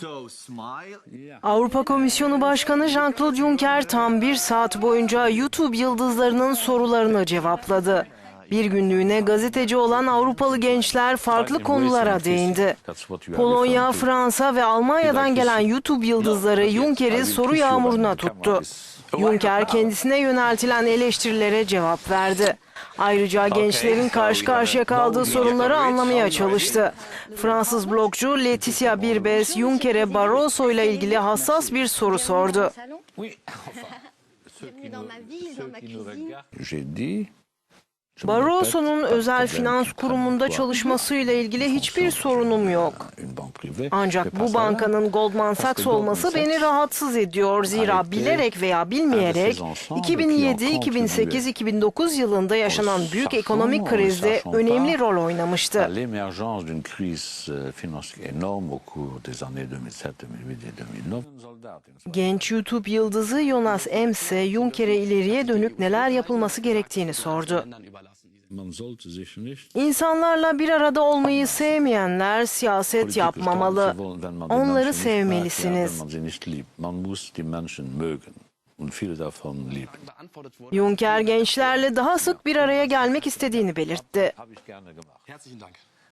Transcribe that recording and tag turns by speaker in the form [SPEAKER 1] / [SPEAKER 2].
[SPEAKER 1] So smile.
[SPEAKER 2] Avrupa Komisyonu Başkanı Jean-Claude Juncker tam bir saat boyunca YouTube yıldızlarının sorularını cevapladı. Bir günlüğüne gazeteci olan Avrupalı gençler farklı konulara değindi. Polonya, Fransa ve Almanya'dan gelen YouTube yıldızları Juncker'i soru yağmuruna tuttu. Juncker kendisine yöneltilen eleştirilere cevap verdi. Ayrıca gençlerin karşı karşıya kaldığı sorunları anlamaya çalıştı. Fransız blogcu Laetitia Birbes, Juncker'e Barroso ile ilgili hassas bir soru sordu. Barroso'nun özel finans kurumunda çalışmasıyla ilgili hiçbir sorunum yok.
[SPEAKER 3] Privée.
[SPEAKER 2] Ancak bu bankanın Goldman Sachs olması beni rahatsız ediyor. Zira bilerek veya bilmeyerek 2007, 2008, 2009 yılında yaşanan büyük ekonomik krizde önemli rol oynamıştı.
[SPEAKER 3] euh, financière énorme au cours des années 2007, 2008 et 2009.
[SPEAKER 2] Genç YouTube yıldızı Jonas Emse, Juncker'e ileriye dönük neler yapılması gerektiğini sordu. İnsanlarla bir arada olmayı sevmeyenler siyaset
[SPEAKER 3] politisch die
[SPEAKER 2] Onları sevmelisiniz. Juncker gençlerle daha sık bir araya gelmek istediğini belirtti.